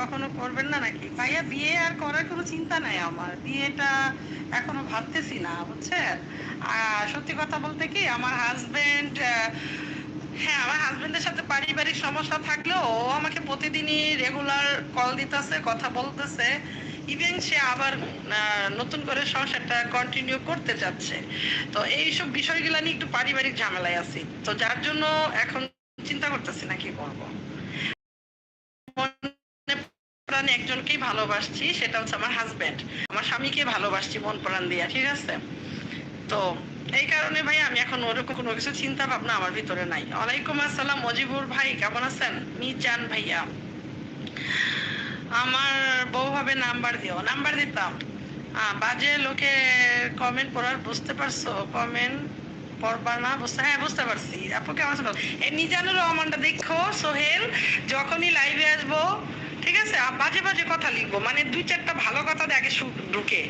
কখনো করবেন না নাকি? ভাইয়া, বিয়ে আর করার কোনো চিন্তা নাই আমার। বিয়েটা এখনও ভাবতেছি না, বুঝছেন? আর সত্যি কথা বলতে কি, আমার হাজবেন্ড হ্যাঁ আমার হাজবেন্ডের সাথে পারিবারিক সমস্যা থাকলেও ও আমাকে প্রতিদিনই রেগুলার কল দিতেছে, কথা বলতেছে। ইভেন সে আবার নতুন করে সংসারটা কন্টিনিউ করতে চাচ্ছে তো এইসব বিষয়গুলো নিয়ে একটু পারিবারিক ঝামেলায় আছি। তো যার জন্য এখন চিন্তা করতেছি না কি করব। প্রাণে একজনকেই ভালোবাসছি, সেটা হচ্ছে আমার হাজবেন্ড আমার স্বামীকে ভালোবাসছি, মন প্রাণ দিয়া, ঠিক আছে? তো এই কারণে ভাই আমি এখন ওরকম কোনো কিছু চিন্তা ভাবনা আমার ভিতরে নাই। ওয়ালাইকুম আসসালাম, মজিবুর ভাই, কেমন আছেন? মিজান ভাইয়া। আমার বউ ভাবে নাম্বার দিও। নাম্বার দিতাম। বাজে লোকে কমেন্ট পড়ার, বুঝতে পারছ? কমেন্ট পড়বা না, বুঝতে হ্যাঁ বুঝতে পারছি। আপু কেমন আছো এই মিজানুর রহমানটা দেখো, সোহেল, যখনই লাইভে আসব ঠিক আছে? বাজে বাজে কথা লিখব। মানে দুই চারটা ভালো কথা দেখে ঢুকে।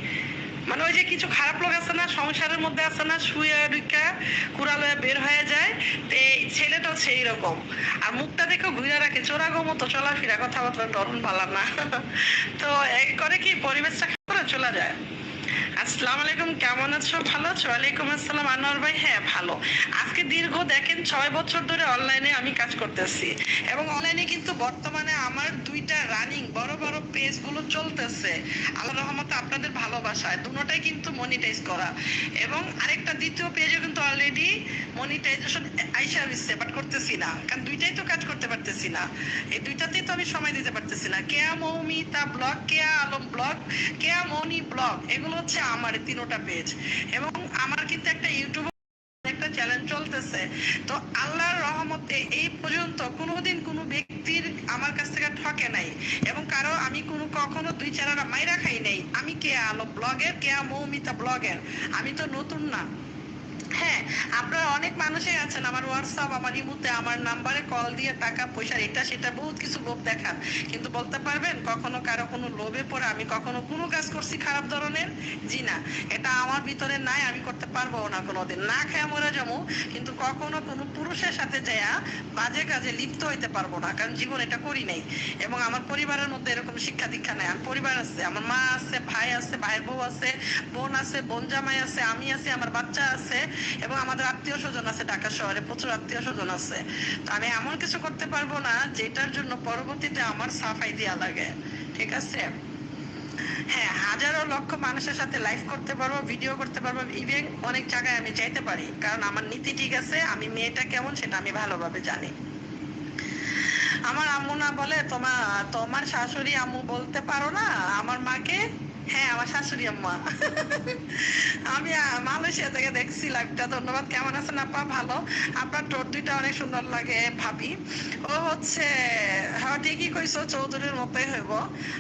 মানে ওই যে কিছু খারাপ লোক আছে না, সংসারের মধ্যে আছে না, শুয়ে কুড়াল কুড়ালয়ে বের হয়ে যায়, তো এই ছেলেটাও সেই রকম। আর মুখটা দেখে ঘুরে রাখে চোরাগো মতো চলাফেরা, কথাবার্তা ধরুন পালা না। তো এক করে কি পরিবেশটা করে চলে যায়? আসসালামু আলাইকুম, কেমন আছো? ভালো আছো? ওয়ালাইকুম আসসালাম, আনোয়ার ভাই। হ্যাঁ ভালো। আজকে দীর্ঘ, দেখেন, ছয় বছর ধরে অনলাইনে আমি কাজ করতেছি। এবং অনলাইনে কিন্তু বর্তমানে আমার দুইটা রানিং বড় বড় পেজগুলো চলতেছে। আল্লাহ রহমতে আপনাদের ভালোবাসায় দুটোটাই কিন্তু মনিটাইজ করা। এবং আরেকটা দ্বিতীয় পেজও কিন্তু অলরেডি মনিটাইজেশন আইসা হচ্ছে বাট করতেছি না। কারণ দুইটাই তো কাজ করতে পারতেছি না। এই দুইটাতেই তো আমি সময় দিতে পারতেছি না। Keya Moumita blog Keya Alam blog Keya Moni blog এগুলো হচ্ছে আমার তিনোটা পেজ এবং আমার কিন্তু একটা ইউটিউব একটা চ্যালেঞ্জ চলতেছে। তো আল্লাহর রহমতে এই পর্যন্ত কোনোদিন কোনো ব্যক্তির আমার কাছ থেকে ঠকে নাই। এবং কারও আমি কোনো কখনো দুই চারা মাইরা খাই নাই। আমি কে আলো ব্লগের কে মৌমিতা ব্লগের আমি তো নতুন না। হ্যাঁ আপনারা অনেক মানুষই আছেন আমার হোয়াটসঅ্যাপ আমার ইমুতে, আমার নাম্বারে কল দিয়ে টাকা, পয়সা, এটা, সেটা, বহুত কিছু লোভ দেখান। কিন্তু বলতে পারবেন, কখনো কারও কোনো লোভে পড়ে আমি কখনো কোনো কাজ করছি খারাপ ধরনের? জি না। এটা আমার ভিতরে নাই, আমি করতে পারব না কোনোদিন। না খেয়ে মরে যাব, কিন্তু কখনো কোনো পুরুষের সাথে যায়া বাজে কাজে লিপ্ত হইতে পারব না, কারণ জীবন এটা করি নাই। এবং আমার পরিবারের মধ্যে এরকম শিক্ষা দীক্ষা নাই। আমার পরিবার আছে, আমার মা আছে, ভাই আছে, ভাইয়ের বউ আছে, বোন আছে, বোন জামাই আছে, আমি আছি, আমার বাচ্চা আছে। এবং আমাদের আত্মীয় স্বজন আছে, ঢাকা শহরে প্রচুর আত্মীয় স্বজন আছে। তো আমি এমন কিছু করতে পারব না যেটার জন্য পরবর্তীতে আমার সাফাই দেওয়া লাগে, ঠিক আছে? হ্যাঁ হাজারো লক্ষ মানুষের সাথে লাইভ করতে পারব ভিডিও করতে পারব ইভেন অনেক জায়গায় আমি যাইতে পারি। কারণ আমার নীতি ঠিক আছে, আমি মেয়েটা কেমন সেটা আমি ভালোভাবে জানি। আমার আম্মু না বলে তোমার তোমার শাশুড়ি আম্মু বলতে পারো না, আমার আমার শাশুড়ি আম্মা। আমি মালয়েশিয়া থেকে দেখছি লাইভটা ধন্যবাদ। কেমন আছেন আপা? ভালো? আপনার টোট অনেক সুন্দর লাগে ভাবি। ও হচ্ছে হ্যাঁ ঠিকই কইছো, চৌধুরীর মতোই হইব।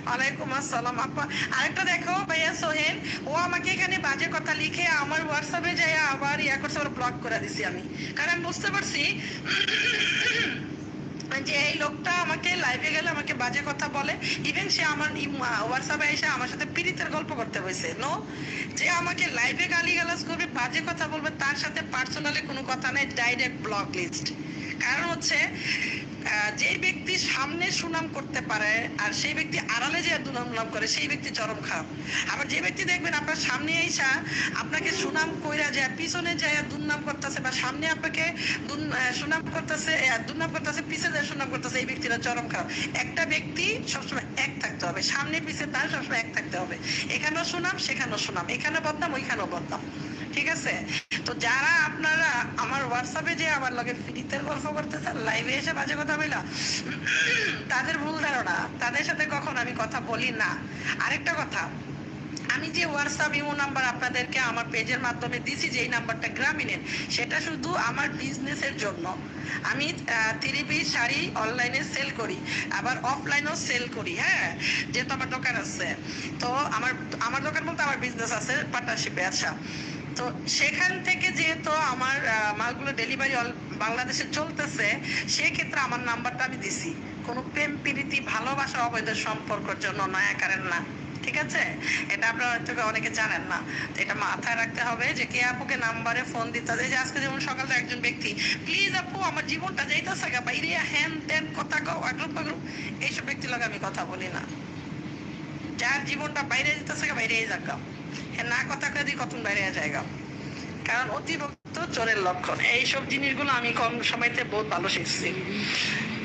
ওয়ালাইকুম আসসালাম আপা। আরেকটা দেখো, ভাইয়া সোহেল। ও আমাকে এখানে বাজে কথা লিখে আমার হোয়াটসঅ্যাপে যাই আবার ইয়া করছে ব্লক করে দিছি আমি। কারণ আমি বুঝতে পারছি যে এই লোকটা আমাকে লাইভে গেলে আমাকে বাজে কথা বলে ইভেন সে আমার হোয়াটসঅ্যাপে এসে আমার সাথে পীড়িতের গল্প করতে হয়েছে নো যে আমাকে লাইভে গালি গালাজ করবে, বাজে কথা বলবে, তার সাথে পার্সোনালি কোনো কথা নেই ডাইরেক্ট ব্লক লিস্ট কারণ হচ্ছে যে ব্যক্তি সামনে সুনাম করতে পারে আর সেই ব্যক্তি আড়ালে যে দুর্নাম করে, সেই ব্যক্তি চরম খারাপ। আবার যে ব্যক্তি দেখবেন আপনার সামনে আইসা আপনাকে সুনাম কইরা যায়, পিছনে যায় দুর্নাম করতেছে বা সামনে আপনাকে সুনাম করতেছে দুর্নাম করতেছে পিছনে যায় সুনাম করতেছে, এই ব্যক্তিরা চরম খারাপ। একটা ব্যক্তি সবসময় এক থাকতে হবে, সামনে পিছে তার সবসময় এক থাকতে হবে। এখানেও সুনাম, সেখানেও সুনাম এখানে বদনাম, ওইখানেও বদনাম। ঠিক আছে? তো যারা আপনারা আমার হোয়াটসঅ্যাপে যে আমার লগে ফ্রিতের গল্প করতেছেন লাইভে এসে বাজে কথা বলা তাদের ভুল ধারণা, তাদের সাথে কখন আমি কথা বলি না। আরেকটা কথা, আমি যে হোয়াটসঅ্যাপ ইমো নাম্বার আপনাদেরকে আমার পেজের মাধ্যমে দিছি যে এই নাম্বারটা গ্রামীণের, সেটা শুধু আমার বিজনেসের জন্য। আমি থ্রি পিস শাড়ি অনলাইনে সেল করি, আবার অফলাইনেও সেল করি হ্যাঁ? যেহেতু আমার দোকান আছে। তো আমার আমার দোকান বলতে আমার বিজনেস আছে পার্টনারশিপে আচ্ছা তো সেখান থেকে যেহেতু আমার মালগুলো ডেলিভারি বাংলাদেশে চলতেছে, সেক্ষেত্রে আমার নাম্বারটা আমি দিছি। কোনো প্রেম, প্রীতি, ভালোবাসা, অবৈধ সম্পর্কের জন্য নয়া কারেন না। ঠিক আছে? এটা আপনারা হয়তো অনেকে জানেন না। এটা মাথায় রাখতে হবে যে কে আপুকে নাম্বারে ফোন দিতে হবে যে আজকে যেমন সকালে একজন ব্যক্তি, প্লিজ আপু, আমার জীবনটা যাইতেছে গা, বাইরে হ্যান ত্যান কথা কও আগ্রুপ আগ্রুপ এইসব ব্যক্তির লগে আমি কথা বলি না। যার জীবনটা বাইরে যেতেছে গা বাইরে যাগা হ্যাঁ না কথা কাদি কত বাইরে জায়গা কারণ অতিভক্ত চোরের লক্ষণ। এইসব জিনিসগুলো আমি কম সময়তে বহুত ভালো শিখছি।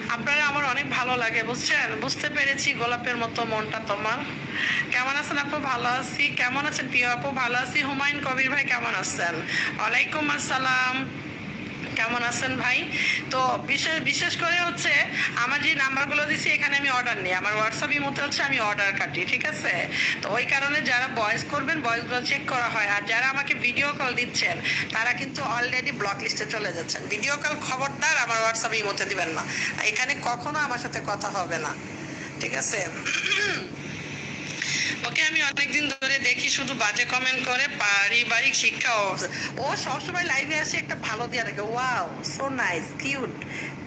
আপনারা আমার অনেক ভালো লাগে, বুঝছেন? বুঝতে পেরেছি গোলাপের মতো মনটা তোমার। কেমন আছেন আপু? ভালো আছি। কেমন আছেন প্রিয় আপু? ভালো আছি। হুমায়ুন কবির ভাই কেমন আছেন? ওয়ালাইকুম আসসালাম। কেমন আছেন ভাই? তো বিশেষ বিশেষ করে হচ্ছে আমার যে নাম্বারগুলো দিছি, এখানে আমি অর্ডার নিই। আমার হোয়াটসঅ্যাপ ইমোতে হচ্ছে আমি অর্ডার কাটি, ঠিক আছে? তো ওই কারণে যারা ভয়েস করবেন ভয়েসগুলো চেক করা হয়। আর যারা আমাকে ভিডিও কল দিচ্ছেন, তারা কিন্তু অলরেডি ব্লক লিস্টে চলে যাচ্ছেন। ভিডিও কল খবরদার আমার হোয়াটসঅ্যাপ ইমোতে দিবেন না। এখানে কখনো আমার সাথে কথা হবে না, ঠিক আছে? ওকে আমি অনেকদিন ধরে দেখি, শুধু বাজে কমেন্ট করে, পারিবারিক শিক্ষা ও সবসময় লাইভে আসে একটা ভালো দিয়া রাখে ওয়াও সো নাইস কিউট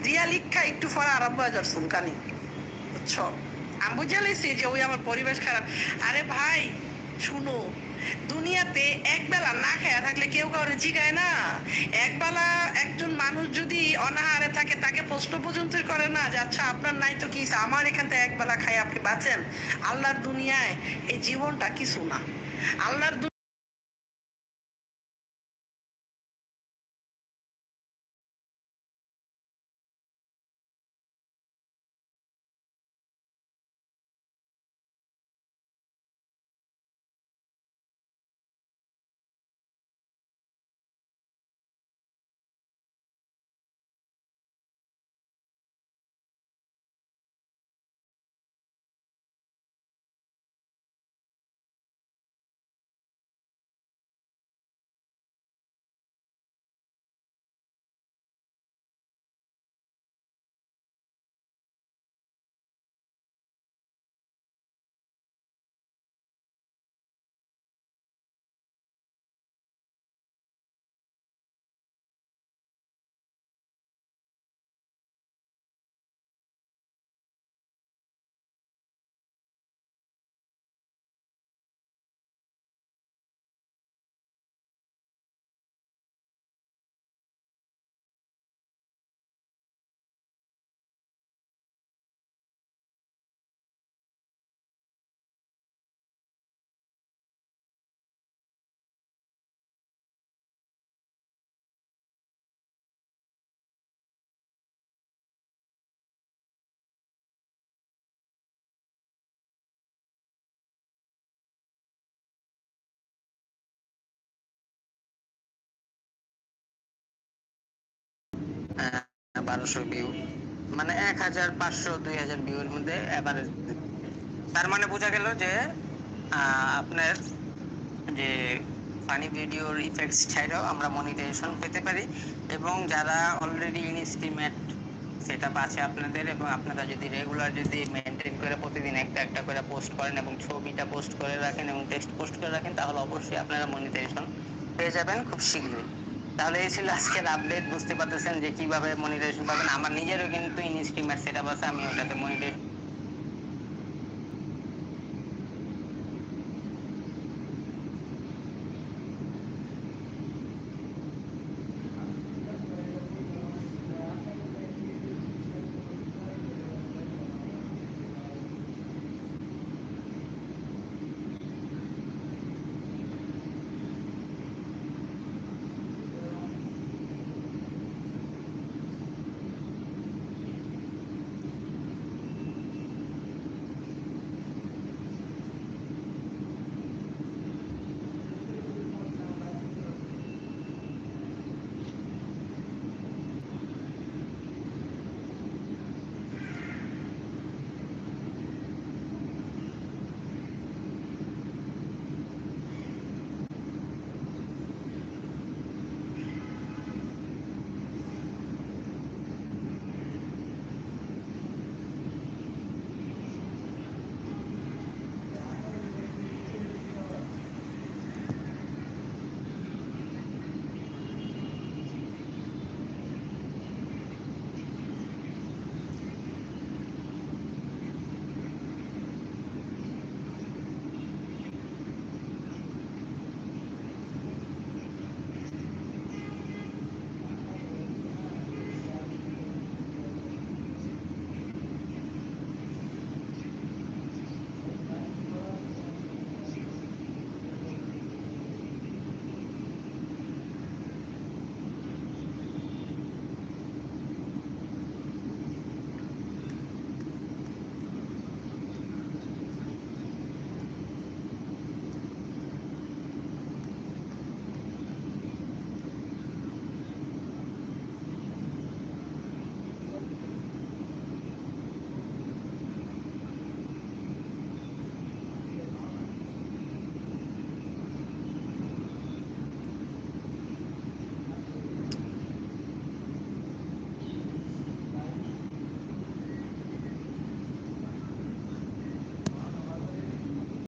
দিয়া লিখা একটু ফর আরম্ভ হয়ে যার সুলকানি বুঝছ? আমি বুঝে যে ওই আমার পরিবেশ খারাপ। আরে ভাই, শুনো দুনিয়াতে একবেলা না খায়া থাকলে কেউ কাউরে জিগায় না। একবেলা একজন মানুষ যদি অনাহারে থাকে, তাকে প্রশ্ন পর্যন্ত করে না যে আচ্ছা আপনার নাই তো কি আমার এখান থেকে একবেলা খাই, আপনি বাঁচেন? আল্লাহর দুনিয়ায় এই জীবনটা কিছু না। আল্লাহর বারোশো ভিউ মানে এক হাজার পাঁচশো দুই হাজার ভিউর মধ্যে এভারেজ তার মানে বোঝা গেল যে আপনার যে ফানি ভিডিওর ইফেক্টস ছাড়াও আমরা মনিটাইজেশন পেতে পারি এবং যারা অলরেডি ইনস্টিমেট সেট আছে আপনাদের এবং আপনারা যদি রেগুলার যদি মেনটেন করে প্রতিদিন একটা একটা করে পোস্ট করেন এবং ছবিটা পোস্ট করে রাখেন এবং টেক্সট পোস্ট করে রাখেন, তাহলে অবশ্যই আপনারা মনিটাইজেশন পেয়ে যাবেন খুব শীঘ্রই। তাহলে এই ছিল আজকের আপডেট বুঝতে পারতেছেন যে কীভাবে মনিটাইজেশন পাবেন। আমার নিজেরও কিন্তু ইনস্টিমেট সেট আপ আছে, আমি ওটাতে মনিটাইজেশন